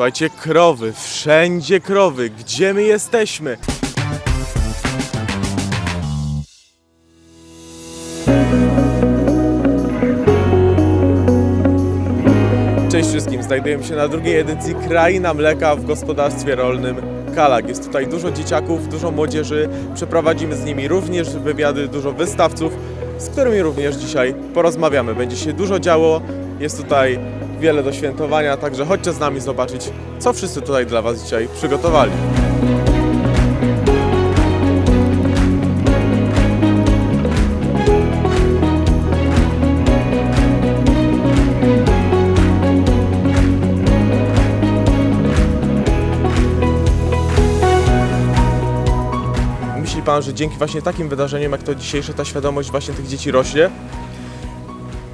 Słuchajcie, krowy, wszędzie krowy. Gdzie my jesteśmy? Cześć wszystkim, znajdujemy się na drugiej edycji Kraina Mleka w gospodarstwie rolnym Kalak. Jest tutaj dużo dzieciaków, dużo młodzieży, przeprowadzimy z nimi również wywiady, dużo wystawców, z którymi również dzisiaj porozmawiamy. Będzie się dużo działo, jest tutaj wiele do świętowania, także chodźcie z nami zobaczyć, co wszyscy tutaj dla Was dzisiaj przygotowali. Myśli Pan, że dzięki właśnie takim wydarzeniom jak to dzisiejsze, ta świadomość właśnie tych dzieci rośnie?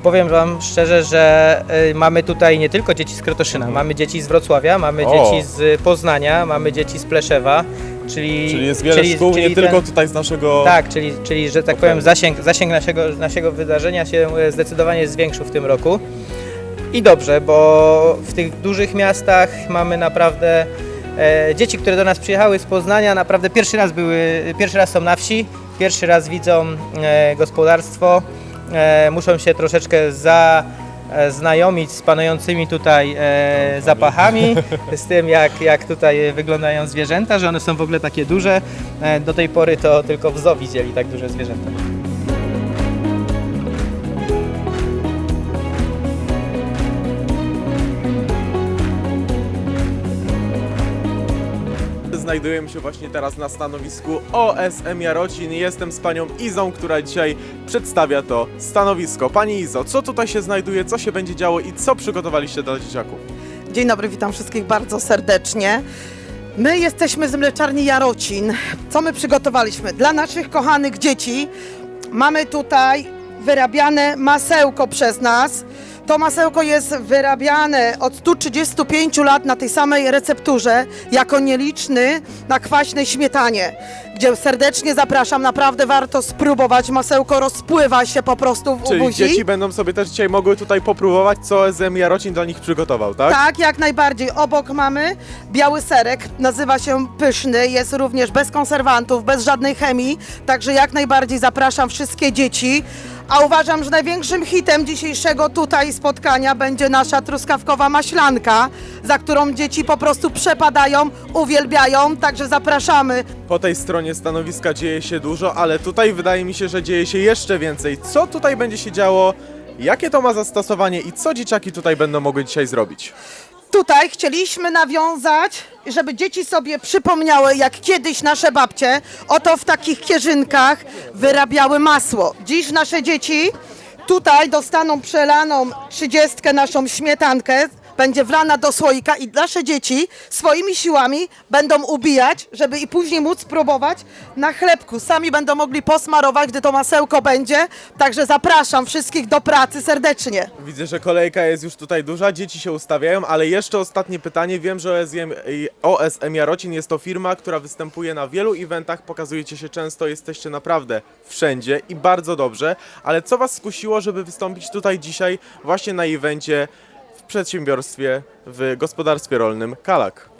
Powiem Wam szczerze, że y, mamy tutaj nie tylko dzieci z Krotoszyna, mamy dzieci z Wrocławia, mamy O. dzieci z Poznania, mamy dzieci z Pleszewa, czyli... Czyli jest wiele szkół, nie czyli tylko ten- tutaj z naszego... Tak, czyli, czyli że tak Okej. powiem zasięg, zasięg naszego, naszego wydarzenia się e, zdecydowanie zwiększył w tym roku. I dobrze, bo w tych dużych miastach mamy naprawdę e, dzieci, które do nas przyjechały z Poznania, naprawdę pierwszy raz były, pierwszy raz są na wsi, pierwszy raz widzą e, gospodarstwo, muszą się troszeczkę za e, z panującymi tutaj e, zapachami, z tym jak, jak tutaj wyglądają zwierzęta, że one są w ogóle takie duże. E, do tej pory to tylko w zoo widzieli tak duże zwierzęta. Znajdujemy się właśnie teraz na stanowisku OSM Jarocin. Jestem z panią Izą, która dzisiaj przedstawia to stanowisko. Pani Izo, co tutaj się znajduje, co się będzie działo i co przygotowaliście dla dzieciaków? Dzień dobry, witam wszystkich bardzo serdecznie. My jesteśmy z mleczarni Jarocin. Co my przygotowaliśmy? Dla naszych kochanych dzieci mamy tutaj wyrabiane masełko przez nas. To masełko jest wyrabiane od 135 lat na tej samej recepturze, jako nieliczny na kwaśnej śmietanie, gdzie serdecznie zapraszam, naprawdę warto spróbować. Masełko rozpływa się po prostu w Czyli buzi. dzieci będą sobie też dzisiaj mogły tutaj popróbować, co OSM Jarocin dla nich przygotował, tak? Tak, jak najbardziej. Obok mamy biały serek, nazywa się pyszny, jest również bez konserwantów, bez żadnej chemii, także jak najbardziej zapraszam wszystkie dzieci. A uważam, że największym hitem dzisiejszego tutaj spotkania będzie nasza truskawkowa maślanka, za którą dzieci po prostu przepadają, uwielbiają, także zapraszamy. Po tej stronie stanowiska dzieje się dużo, ale tutaj wydaje mi się, że dzieje się jeszcze więcej. Co tutaj będzie się działo? Jakie to ma zastosowanie i co dzieciaki tutaj będą mogły dzisiaj zrobić? Tutaj chcieliśmy nawiązać, żeby dzieci sobie przypomniały, jak kiedyś nasze babcie oto w takich kierzynkach wyrabiały masło. Dziś nasze dzieci tutaj dostaną przelaną trzydziestkę naszą śmietankę, będzie wlana do słoika i nasze dzieci swoimi siłami będą ubijać, żeby i później móc próbować na chlebku. Sami będą mogli posmarować, gdy to masełko będzie. Także zapraszam wszystkich do pracy serdecznie. Widzę, że kolejka jest już tutaj duża, dzieci się ustawiają, ale jeszcze ostatnie pytanie. Wiem, że OSM, OSM Jarocin jest to firma, która występuje na wielu eventach, pokazujecie się często, jesteście naprawdę wszędzie i bardzo dobrze, ale co Was skusiło, żeby wystąpić tutaj dzisiaj właśnie na evencie w przedsiębiorstwie, w gospodarstwie rolnym Kalak?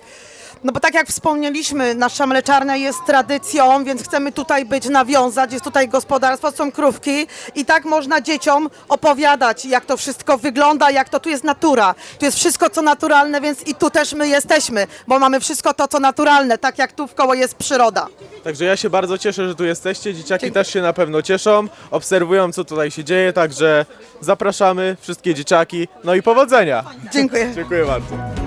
No bo tak jak wspomnieliśmy, nasza mleczarnia jest tradycją, więc chcemy tutaj być, nawiązać. Jest tutaj gospodarstwo, są krówki i tak można dzieciom opowiadać, jak to wszystko wygląda, jak to tu jest natura. Tu jest wszystko, co naturalne, więc i tu też my jesteśmy, bo mamy wszystko to, co naturalne, tak jak tu w koło jest przyroda. Także ja się bardzo cieszę, że tu jesteście. Dzieciaki też się na pewno cieszą, obserwują co tutaj się dzieje, także zapraszamy wszystkie dzieciaki. No i powodzenia. Dziękuję. Dziękuję bardzo.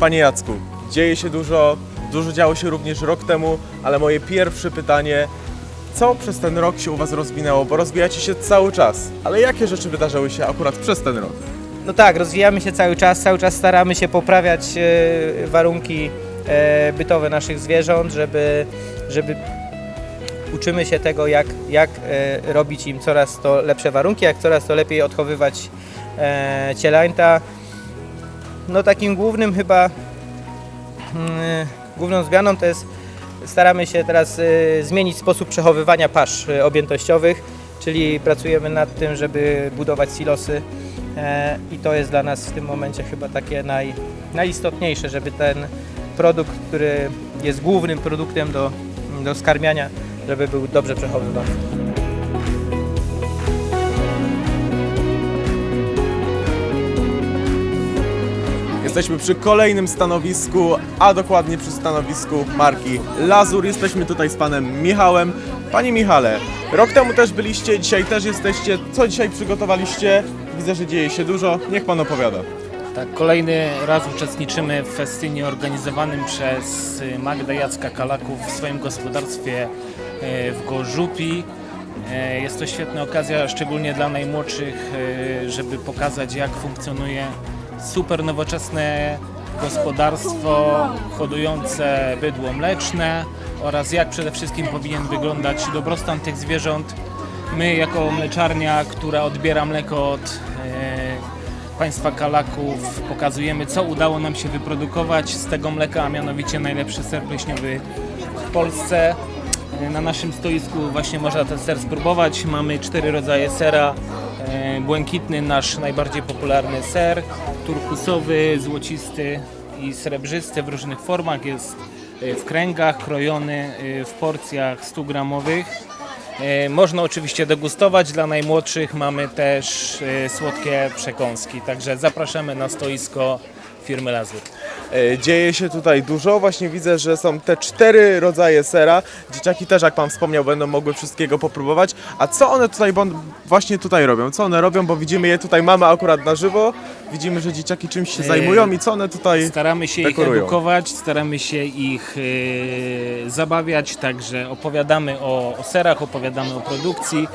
Panie Jacku, dzieje się dużo, dużo działo się również rok temu, ale moje pierwsze pytanie, co przez ten rok się u Was rozwinęło? Bo rozwijacie się cały czas, ale jakie rzeczy wydarzyły się akurat przez ten rok? No tak, rozwijamy się cały czas, cały czas staramy się poprawiać e, warunki e, bytowe naszych zwierząt, żeby, żeby uczymy się tego, jak, jak e, robić im coraz to lepsze warunki, jak coraz to lepiej odchowywać cielańta. No takim głównym chyba, mm, główną zmianą to jest staramy się teraz e, zmienić sposób przechowywania pasz e, objętościowych, czyli pracujemy nad tym, żeby budować silosy e, i to jest dla nas w tym momencie chyba takie naj, najistotniejsze, żeby ten produkt, który jest głównym produktem do, do skarmiania, żeby był dobrze przechowywany. Jesteśmy przy kolejnym stanowisku, a dokładnie przy stanowisku marki Lazur. Jesteśmy tutaj z panem Michałem. Panie Michale, rok temu też byliście, dzisiaj też jesteście. Co dzisiaj przygotowaliście? Widzę, że dzieje się dużo. Niech pan opowiada. Tak, kolejny raz uczestniczymy w festynie organizowanym przez Magdę Jacka Kalaków w swoim gospodarstwie y, w Gorzupi. Y, Jest to świetna okazja, szczególnie dla najmłodszych, y, żeby pokazać jak funkcjonuje super nowoczesne gospodarstwo hodujące bydło mleczne oraz jak przede wszystkim powinien wyglądać dobrostan tych zwierząt. My jako mleczarnia, która odbiera mleko od e, państwa Kalaków pokazujemy, co udało nam się wyprodukować z tego mleka, a mianowicie najlepszy ser pleśniowy w Polsce. Na naszym stoisku właśnie można ten ser spróbować. Mamy cztery rodzaje sera. E, Błękitny, nasz najbardziej popularny ser, turkusowy, złocisty i srebrzysty w różnych formach. Jest e, w kręgach, krojony e, w porcjach 100 gramowych. E, Można oczywiście degustować. Dla najmłodszych mamy też słodkie przekąski. Także zapraszamy na stoisko firmy Lazur. E, Dzieje się tutaj dużo. Właśnie widzę, że są te cztery rodzaje sera. Dzieciaki też, jak pan wspomniał, będą mogły wszystkiego popróbować. A co one tutaj właśnie tutaj robią? Co one robią? Bo widzimy je tutaj, mamy akurat na żywo. Widzimy, że dzieciaki czymś się E, zajmują i co one tutaj... Staramy się ich dekorują. edukować, staramy się ich e, zabawiać, także opowiadamy o, o serach, opowiadamy o produkcji,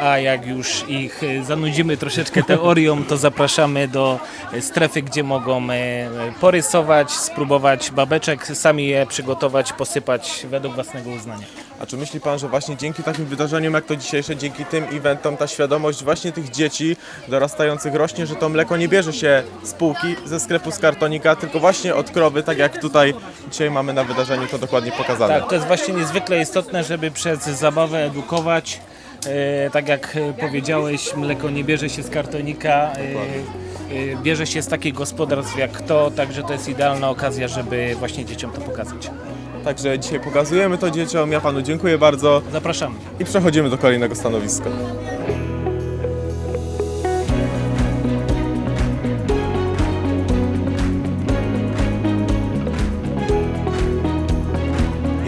a jak już ich e, zanudzimy troszeczkę teorią, to zapraszamy do strefy, gdzie mogą e, porysować, spróbować babeczek, sami je przygotować, posypać według własnego uznania. A czy myśli Pan, że właśnie dzięki takim wydarzeniom jak to dzisiejsze, dzięki tym eventom, ta świadomość właśnie tych dzieci dorastających rośnie, że to mleko nie bierze się z półki, ze sklepu z kartonika, tylko właśnie od krowy, tak jak tutaj dzisiaj mamy na wydarzeniu to dokładnie pokazane. Tak, to jest właśnie niezwykle istotne, żeby przez zabawę edukować. E, tak jak e, powiedziałeś, mleko nie bierze się z kartonika, e, bierze się z takich gospodarstw jak to, także to jest idealna okazja, żeby właśnie dzieciom to pokazać. Także dzisiaj pokazujemy to dzieciom. Ja Panu dziękuję bardzo Zapraszamy. i przechodzimy do kolejnego stanowiska.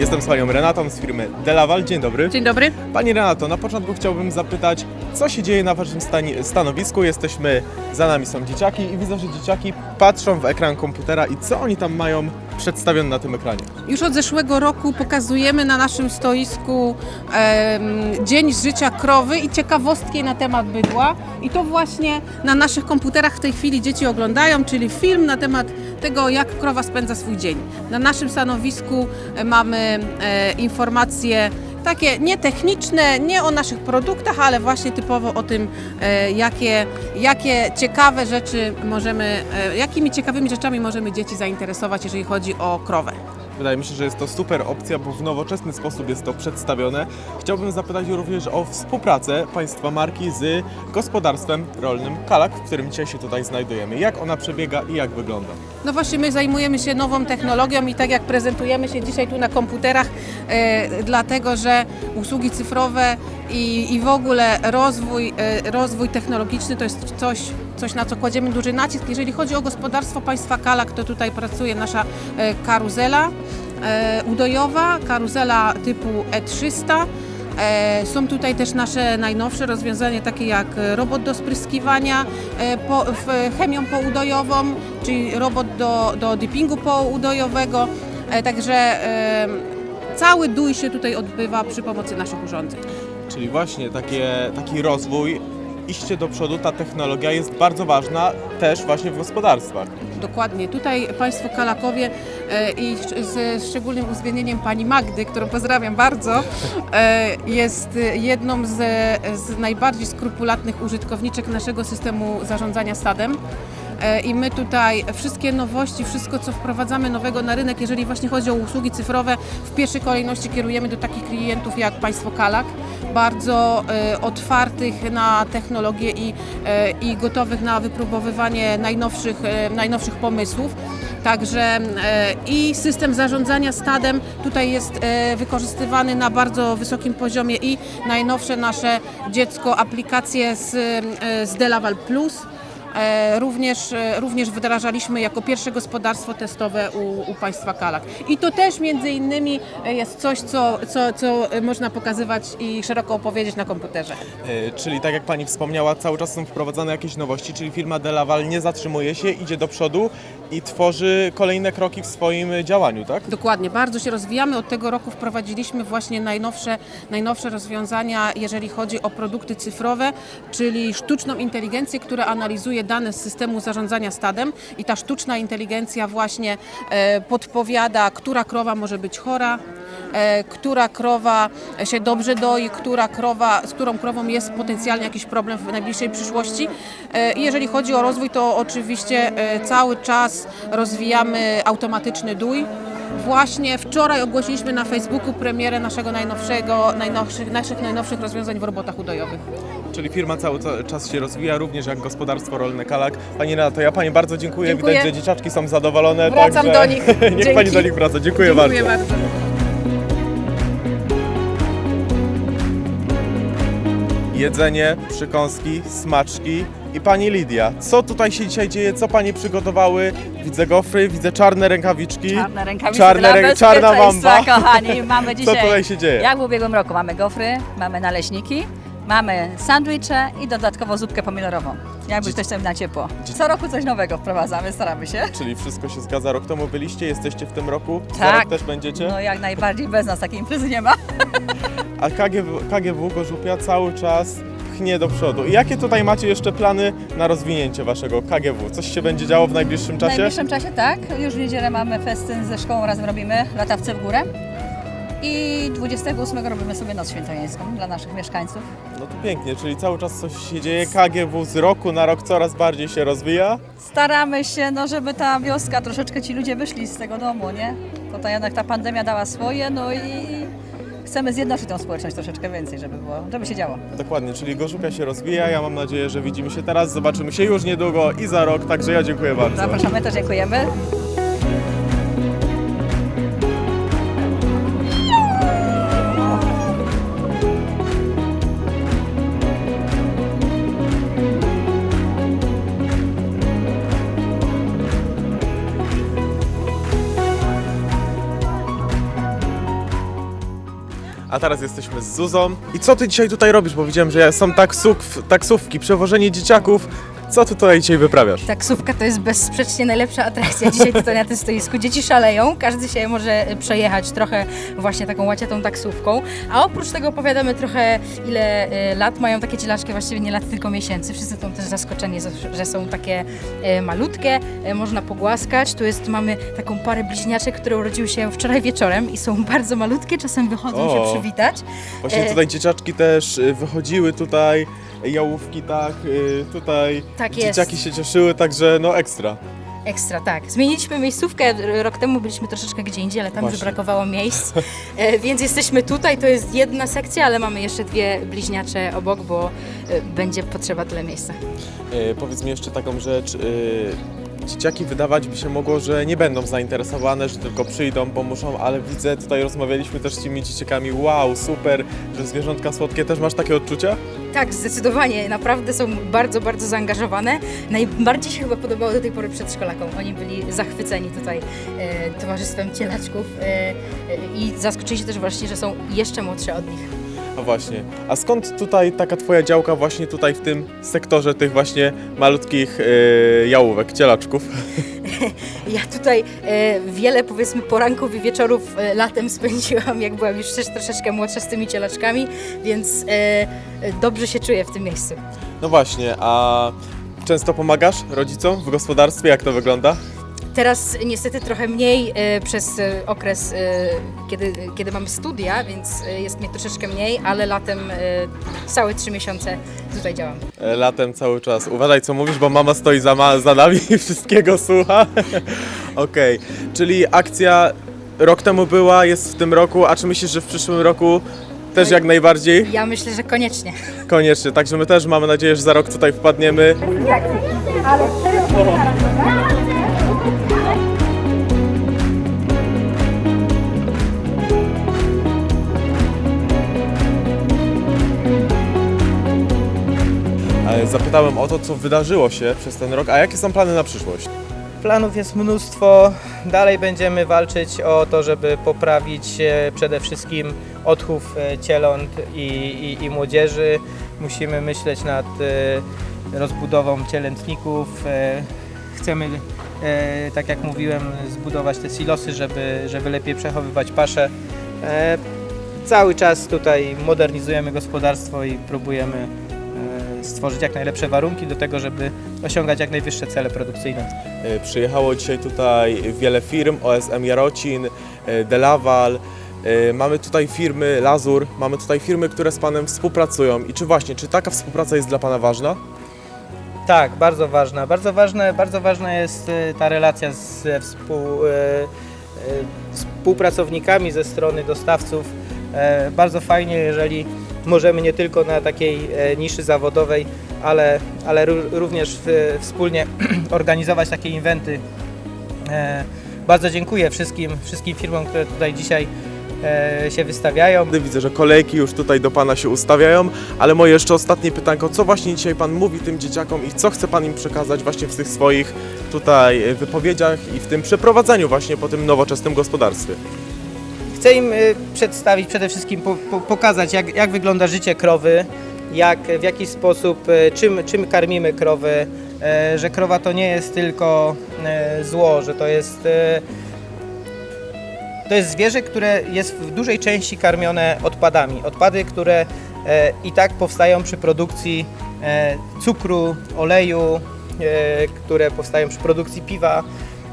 Jestem z Panią Renatą z firmy Delaval. Dzień dobry. Dzień dobry. Pani Renato, na początku chciałbym zapytać, co się dzieje na Waszym stani- stanowisku? Jesteśmy, za nami są dzieciaki i widzę, że dzieciaki patrzą w ekran komputera i co oni tam mają przedstawione na tym ekranie? Już od zeszłego roku pokazujemy na naszym stoisku em, dzień życia krowy i ciekawostki na temat bydła. I to właśnie na naszych komputerach w tej chwili dzieci oglądają, czyli film na temat tego, jak krowa spędza swój dzień. Na naszym stanowisku e, mamy e, informacje takie nie techniczne, nie o naszych produktach, ale właśnie typowo o tym, e, jakie, jakie ciekawe rzeczy możemy, e, jakimi ciekawymi rzeczami możemy dzieci zainteresować, jeżeli chodzi o krowę. Wydaje mi się, że jest to super opcja, bo w nowoczesny sposób jest to przedstawione. Chciałbym zapytać również o współpracę Państwa marki z gospodarstwem rolnym Kalak, w którym dzisiaj się tutaj znajdujemy. Jak ona przebiega i jak wygląda? No właśnie, my zajmujemy się nową technologią i tak jak prezentujemy się dzisiaj tu na komputerach, e, dlatego że usługi cyfrowe i, i w ogóle rozwój, e, rozwój technologiczny to jest coś, coś, na co kładziemy duży nacisk. Jeżeli chodzi o gospodarstwo państwa Kalak, to tutaj pracuje nasza e, karuzela e, udojowa, karuzela typu E300. E, Są tutaj też nasze najnowsze rozwiązania, takie jak robot do spryskiwania po, chemią poudojową, czyli robot do, do dippingu poudojowego. Także cały dój się tutaj odbywa przy pomocy naszych urządzeń. Czyli właśnie takie, taki rozwój, iście do przodu, ta technologia jest bardzo ważna też właśnie w gospodarstwach. Dokładnie. Tutaj Państwo Kalakowie e, i ze szczególnym uwzględnieniem Pani Magdy, którą pozdrawiam bardzo, e, jest jedną z, z najbardziej skrupulatnych użytkowniczek naszego systemu zarządzania stadem. E, I my tutaj wszystkie nowości, wszystko co wprowadzamy nowego na rynek, jeżeli właśnie chodzi o usługi cyfrowe, w pierwszej kolejności kierujemy do takich klientów jak Państwo Kalak, bardzo e, otwartych na technologię i, e, i gotowych na wypróbowywanie najnowszych, e, najnowszych pomysłów. Także i system zarządzania stadem tutaj jest wykorzystywany na bardzo wysokim poziomie i najnowsze nasze dziecko aplikacje z, z Delaval Plus. E, Również, e, również wdrażaliśmy jako pierwsze gospodarstwo testowe u, u państwa Kalak. I to też między innymi e, jest coś, co, co, co można pokazywać i szeroko opowiedzieć na komputerze. Czyli tak jak Pani wspomniała, cały czas są wprowadzane jakieś nowości, czyli firma Delaval nie zatrzymuje się, idzie do przodu i tworzy kolejne kroki w swoim działaniu, tak? Dokładnie, bardzo się rozwijamy. Od tego roku wprowadziliśmy właśnie najnowsze, najnowsze rozwiązania, jeżeli chodzi o produkty cyfrowe, czyli sztuczną inteligencję, która analizuje dane z systemu zarządzania stadem i ta sztuczna inteligencja właśnie e, podpowiada, która krowa może być chora, e, która krowa się dobrze doi, która krowa, z którą krową jest potencjalnie jakiś problem w najbliższej przyszłości. E, I jeżeli chodzi o rozwój, to oczywiście cały czas rozwijamy automatyczny dój. Właśnie wczoraj ogłosiliśmy na Facebooku premierę naszego najnowszego, najnowszych, naszych najnowszych rozwiązań w robotach udojowych. Czyli firma cały ca- czas się rozwija, również jak gospodarstwo rolne Kalak. Pani Renato, ja Pani bardzo dziękuję. Dziękuję. Widać, że dzieciaczki są zadowolone. Wracam także do nich. Niech Dzięki. Pani do nich wraca. Dziękuję, Dziękuję bardzo. bardzo. Jedzenie, przykąski, smaczki. I Pani Lidia, co tutaj się dzisiaj dzieje? Co Pani przygotowały? Widzę gofry, widzę czarne rękawiczki. Czarne rękawice Czarne dla rę- czarna mamba. kochani. Mamy Co dzisiaj, tutaj się dzieje? jak w ubiegłym roku, mamy gofry, mamy naleśniki, mamy sandwicze i dodatkowo zupkę pomidorową. Jakby ktoś chciał na ciepło. Co roku coś nowego wprowadzamy, staramy się. Czyli wszystko się zgadza. Rok temu byliście, jesteście w tym roku? Za Tak. rok też będziecie? No jak najbardziej, bez nas takiej imprezy nie ma. A KGW, KGW Gorzupia cały czas pchnie do przodu. I jakie tutaj macie jeszcze plany na rozwinięcie waszego KGW? Coś się będzie działo w najbliższym W czasie? najbliższym czasie tak, już w niedzielę mamy festyn ze szkołą, razem robimy latawce w górę. I 28 robimy sobie noc świętojańską dla naszych mieszkańców. No to pięknie, czyli cały czas coś się dzieje. KGW z roku na rok coraz bardziej się rozwija. Staramy się, no, żeby ta wioska, troszeczkę ci ludzie wyszli z tego domu, nie? Bo ta jednak ta pandemia dała swoje, no i chcemy zjednoczyć tą społeczność troszeczkę więcej, żeby było, żeby się działo. Dokładnie, czyli Gorzupia się rozwija. Ja mam nadzieję, że widzimy się teraz, zobaczymy się już niedługo i za rok. Także ja dziękuję bardzo. Zapraszamy, też dziękujemy. Teraz jesteśmy z Zuzą. I co ty dzisiaj tutaj robisz? Bo widziałem, że są taksów, taksówki, przewożenie dzieciaków. Co ty tutaj dzisiaj wyprawiasz? Taksówka to jest bezsprzecznie najlepsza atrakcja dzisiaj tutaj na tym stoisku. Dzieci szaleją, każdy się może przejechać trochę właśnie taką łaciatą taksówką, a oprócz tego opowiadamy trochę ile e, lat mają takie cielaczki, właściwie nie lat, tylko miesięcy. Wszyscy są też zaskoczeni, że- że są takie e, malutkie, e, można pogłaskać. Tu jest, mamy taką parę bliźniaczek, które urodziły się wczoraj wieczorem i są bardzo malutkie, czasem wychodzą O. się przywitać. Właśnie E, tutaj dzieciaczki też y, wychodziły tutaj, jałówki tak, y, tutaj Tak jest. dzieciaki się cieszyły, także no ekstra. Ekstra, tak. Zmieniliśmy miejscówkę. Rok temu byliśmy troszeczkę gdzie indziej, ale tam Właśnie. już brakowało miejsc. E, więc jesteśmy tutaj. To jest jedna sekcja, ale mamy jeszcze dwie bliźniacze obok, bo e, będzie potrzeba tyle miejsca. E, powiedz mi jeszcze taką rzecz. E, dzieciaki wydawać by się mogło, że nie będą zainteresowane, że tylko przyjdą, bo muszą, ale widzę, tutaj rozmawialiśmy też z tymi dzieciakami, wow, super, że zwierzątka słodkie, też masz takie odczucia? Tak, zdecydowanie. Naprawdę są bardzo, bardzo zaangażowane. Najbardziej się chyba podobało do tej pory przedszkolakom. Oni byli zachwyceni tutaj e, towarzystwem cielaczków e, e, i zaskoczyli się też właśnie, że są jeszcze młodsze od nich. No właśnie. A skąd tutaj taka twoja działka właśnie tutaj w tym sektorze tych właśnie malutkich e, jałówek, cielaczków? Ja tutaj e, wiele powiedzmy poranków i wieczorów e, latem spędziłam, jak byłam już też troszeczkę młodsza z tymi cielaczkami, więc e, e, dobrze się czuję w tym miejscu. No właśnie, a często pomagasz rodzicom w gospodarstwie? Jak to wygląda? Teraz niestety trochę mniej e, przez e, okres, e, kiedy, kiedy mamy studia, więc e, jest mnie troszeczkę mniej, ale latem e, całe trzy miesiące tutaj działam. E, Latem cały czas. Uważaj co mówisz, bo mama stoi za, ma- za nami i wszystkiego słucha. Okej, czyli akcja rok temu była, jest w tym roku, a czy myślisz, że w przyszłym roku Też jak najbardziej? Ja myślę, że koniecznie. Koniecznie, także my też mamy nadzieję, że za rok tutaj wpadniemy. Ale Zapytałem o to, co wydarzyło się przez ten rok, a jakie są plany na przyszłość? Planów jest mnóstwo. Dalej będziemy walczyć o to, żeby poprawić e, przede wszystkim odchów e, cieląt i, i, i młodzieży. Musimy myśleć nad e, rozbudową cielętników. Chcemy, tak jak mówiłem, zbudować te silosy, żeby, żeby lepiej przechowywać pasze. Cały czas tutaj modernizujemy gospodarstwo i próbujemy stworzyć jak najlepsze warunki do tego, żeby osiągać jak najwyższe cele produkcyjne. E, Przyjechało dzisiaj tutaj wiele firm, OSM Jarocin, e, Delaval. E, Mamy tutaj firmy Lazur, mamy tutaj firmy, które z Panem współpracują. I czy właśnie, czy taka współpraca jest dla Pana ważna? Tak, bardzo ważna. Bardzo ważne, bardzo ważna jest ta relacja ze współ, e, e, współpracownikami ze strony dostawców. E, Bardzo fajnie, jeżeli możemy nie tylko na takiej e, niszy zawodowej, ale, ale ró- również wspólnie organizować takie inwenty. E, Bardzo dziękuję wszystkim, wszystkim firmom, które tutaj dzisiaj e, się wystawiają. Widzę, że kolejki już tutaj do Pana się ustawiają, ale moje jeszcze ostatnie pytanko, co właśnie dzisiaj Pan mówi tym dzieciakom i co chce Pan im przekazać właśnie w tych swoich tutaj wypowiedziach i w tym przeprowadzeniu właśnie po tym nowoczesnym gospodarstwie? Chcę im y, przedstawić przede wszystkim, po, po, pokazać jak, jak wygląda życie krowy, jak, w jaki sposób, y, czym, czym karmimy krowy, e, że krowa to nie jest tylko zło, że to jest, to jest zwierzę, które jest w dużej części karmione odpadami. Odpady, które i tak powstają przy produkcji cukru, oleju, które powstają przy produkcji piwa.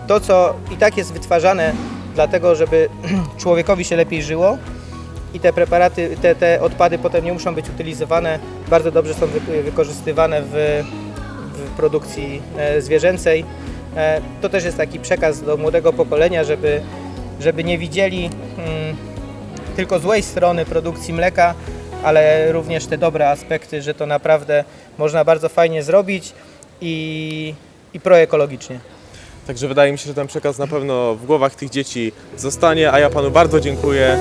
To, co i tak jest wytwarzane dlatego, żeby człowiekowi się lepiej żyło i te preparaty, te, te odpady potem nie muszą być utylizowane, bardzo dobrze są wy, wykorzystywane w, w produkcji e, zwierzęcej. E, to też jest taki przekaz do młodego pokolenia, żeby, żeby nie widzieli mm, tylko złej strony produkcji mleka, ale również te dobre aspekty, że to naprawdę można bardzo fajnie zrobić i, i proekologicznie. Także wydaje mi się, że ten przekaz na pewno w głowach tych dzieci zostanie, a ja Panu bardzo dziękuję.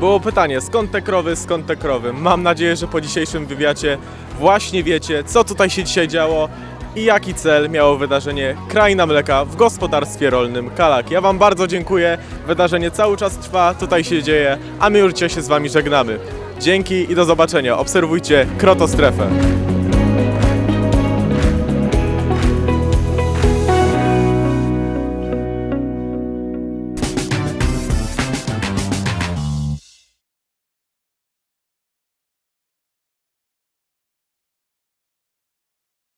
Było pytanie, skąd te krowy, skąd te krowy? Mam nadzieję, że po dzisiejszym wywiadzie właśnie wiecie, co tutaj się dzisiaj działo i jaki cel miało wydarzenie Kraina Mleka w gospodarstwie rolnym Kalak. Ja Wam bardzo dziękuję, wydarzenie cały czas trwa, tutaj się dzieje, a my już się z Wami żegnamy. Dzięki i do zobaczenia. Obserwujcie Krotostrefę.